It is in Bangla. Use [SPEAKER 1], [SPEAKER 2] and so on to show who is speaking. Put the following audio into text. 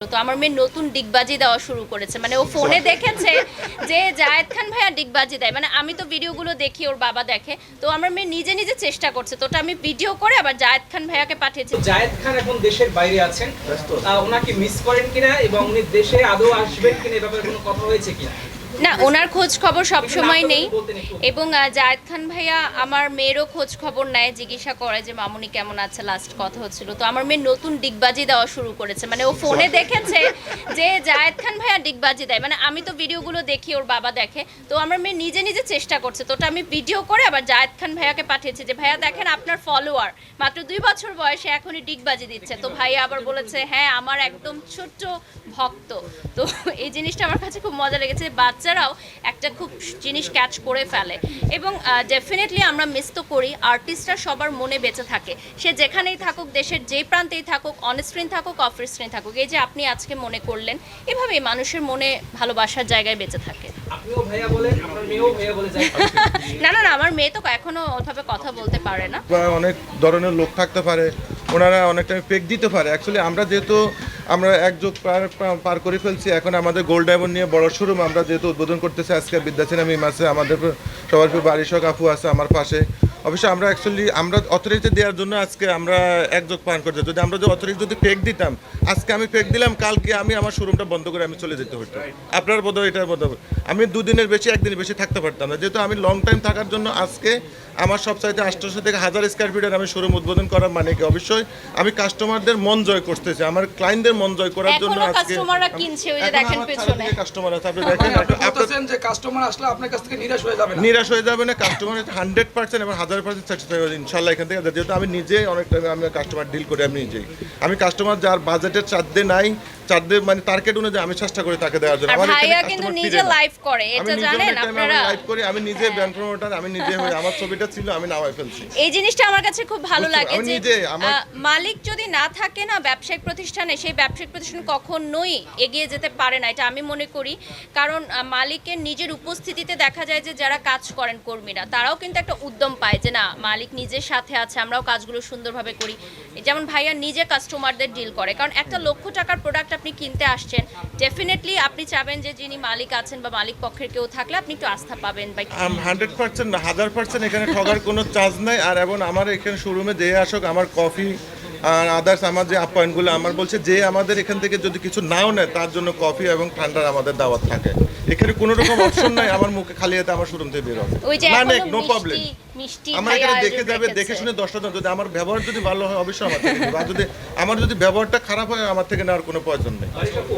[SPEAKER 1] তো আমার মেয়ে নতুন ডিগবাজি দেওয়া শুরু করেছে। মানে ও ফোনে দেখেছে যে জায়েদ খান ভাইয়া ডিগবাজি দেয়। মানে আমি তো ভিডিওগুলো দেখি ওর বাবা দেখে। তো আমার মেয়ে নিজে নিজে চেষ্টা করছে। তো ওটা আমি ভিডিও করে আবার জায়েদ খান ভাইয়াকে পাঠিয়েছি।
[SPEAKER 2] জায়েদ খান এখন দেশের বাইরে আছেন। ওনাকে মিস করেন কিনা এবং উনি দেশে আদৌ আসবেন কিনা এ ব্যাপারে কোনো কথা হয়েছে কিনা?
[SPEAKER 1] না, ওনার খোঁজ খবর সব সময় নেই। এবং জায়েদ খান ভাইয়া আমার মেয়েরও খোঁজ খবর নেয়, জিজ্ঞাসা করে যে, মামুনি কেমন আছে? লাস্ট কথা হচ্ছিল। তো আমার মেয়ে নতুন ডিগবাজি দেওয়া শুরু করেছে। মানে ও ফোনে দেখেছে যে, জায়েদ খান ভাইয়া ডিগবাজি দেয়। মানে আমি তো ভিডিওগুলো দেখি, ওর বাবা দেখে। তো আমার মেয়ে নিজে নিজে চেষ্টা করছে। তো ওটা আমি ভিডিও করে আবার জায়েদ খান ভাইয়াকে পাঠিয়েছি যে, ভাইয়া, দেখেন আপনার ফলোয়ার মাত্র দুই বছর বয়সে এখনই ডিগবাজি দিচ্ছে। তো ভাইয়া আবার বলেছে হ্যাঁ আমার একদম ছোট্ট ভক্ত। তো এই জিনিসটা আমার কাছে খুব মজা লেগেছে। বাচ্চারাও একটা খুব জিনিস ক্যাচ করে ফেলে। এবং ডেফিনেটলি আমরা মিস তো করি আর্টিস্টরা সবার মনে বেঁচে থাকে। সে যেখানেই থাকুক দেশের যে প্রান্তেই থাকুক অন স্ক্রিন থাকুক অফ স্ক্রিন থাকুক এই যে আপনি আজকে মনে করলেন এভাবেই মানুষের মনে ভালোবাসার জায়গায় বেঁচে থাকে।
[SPEAKER 2] আপনিও ভাইয়া বলেন আপনার মেয়েও ভাইয়া বলে যায়।
[SPEAKER 1] না না না আমার মেয়ে তো এখনও ওইভাবে কথা বলতে পারে না।
[SPEAKER 3] অনেক ধরনের লোক থাকতে পারে ওনারা অনেক টাইম পেক দিতে পারে। অ্যাকচুয়ালি আমরা যেহেতু আমরা এক যুগ পার পার করে ফেলছি। এখন আমাদের গোল্ড ডায়মন্ড নিয়ে বড় শোরুম আমরা যেহেতু উদ্বোধন করতেছি, আজকে বিদ্যাসিনা আছে আমাদের সবার বাড়ির বারিশক আপু আছে আমার পাশে। অবশ্যই আমরা অ্যাকচুয়ালি আমরা অথরিটি দেওয়ার জন্য আজকে আমরা এক যোগ পান করতে যদি আমরা যদি অথরিটি যদি পেক দিতাম আজকে আমি পেক দিলাম কালকে আমি আমার শোরুমটা বন্ধ করে আমি চলে যেতে হতো আপনার বোধ হয় এটার বোধ। আমি দুদিনের বেশি একদিনের বেশি থাকতে পারতাম না। যেহেতু আমি লং টাইম থাকার জন্য আজকে আমার সব চাইতে আটশোশো থেকে হাজার স্কোয়ার ফিটের আমি শোরুম উদ্বোধন করার মানে কি? অবশ্যই আমি কাস্টমারদের মন জয় করতেছি। আমার ক্লায়েন্টদের মন জয় করার জন্য আজকে
[SPEAKER 1] কাস্টমাররা কিনছে ওই যে দেখেন পেছনে।
[SPEAKER 3] কাস্টমার আছে। আপনি দেখেন
[SPEAKER 4] আপনি যে কাস্টমার আসলে আপনার কাছ থেকে নিরাশ হয়ে যাবে
[SPEAKER 3] নিরাশ হয়ে যাবে না। কাস্টমার হান্ড্রেড পার্সেন্ট এবং হাজার পার্সেন্ট স্যাটিসফাই ইনশাল্লাহ এখান থেকে যেহেতু আমি নিজেই অনেক টাইম আমি কাস্টমার ডিল করি আমি নিজেই। আমি কাস্টমার যার বাজেটের চারদে নাই মানে টার্গেট অনুযায়ী আমি চেষ্টা করি তাকে দেওয়ার জন্য। আমার
[SPEAKER 1] ভাইয়া কিন্তু নিজে। লাইভ করে এটা জানেন
[SPEAKER 3] আমি
[SPEAKER 1] আপনারা?
[SPEAKER 3] লাইভ করি আমি নিজে প্রমোটার আমি নিজে হই আমার ছবিটা ছিল আমি নামাই ফেলছি।
[SPEAKER 1] এই জিনিসটা আমার কাছে খুব ভালো লাগে যে মালিক যদি না থাকে না ব্যবসায়িক প্রতিষ্ঠানে সেই ব্যবসায়িক প্রতিষ্ঠান কখনোই এগিয়ে যেতে পারে না এটা আমি মনে করি। কারণ মালিকের নিজের উপস্থিতিতে দেখা যায় যে যারা কাজ করেন কর্মীরা তারাও কিন্তু একটা উদ্যম পায় যে না, মালিক নিজের সাথে আছে, আমরাও কাজগুলো সুন্দরভাবে করি। যেমন ভাইয়া নিজে কাস্টমারদের ডিল করে। কারণ একটা লক্ষ টাকার প্রোডাক্ট আপনি কিনতে আসছেন ডেফিনেটলি আপনি চাবেন যে যিনি মালিক আছেন বা মালিক পক্ষের কেউ থাকলে আপনি একটু আস্থা পাবেন বা
[SPEAKER 3] হান্ড্রেড পার্সেন্ট হাজার পার্সেন্ট এখানে ঠগার কোনো চার্জ নাই। আর এবং আমার এখানে শোরুমে দিয়ে আসুক, আমার কফি আর আদার্স আমার যে আপ্যায়নগুলো আমার বলছে যে আমাদের এখান থেকে যদি কিছু নাও নেয় তার জন্য কফি এবং ঠান্ডার আমাদের দাওয়াত থাকে। এখানে কোনো রকম অপশন নাই আমার মুখে খালি হাতে আমার শোরুম থেকে বের হবে। মানে নো প্রবলেম আমার এখানে দেখে যাবে দেখে শুনে দশটা জন। যদি আমার ব্যবহার যদি ভালো হয় অবশ্যই আমার থেকে আর যদি আমার যদি ব্যবহারটা খারাপ হয় আমার থেকে নেওয়ার কোনো প্রয়োজন নেই।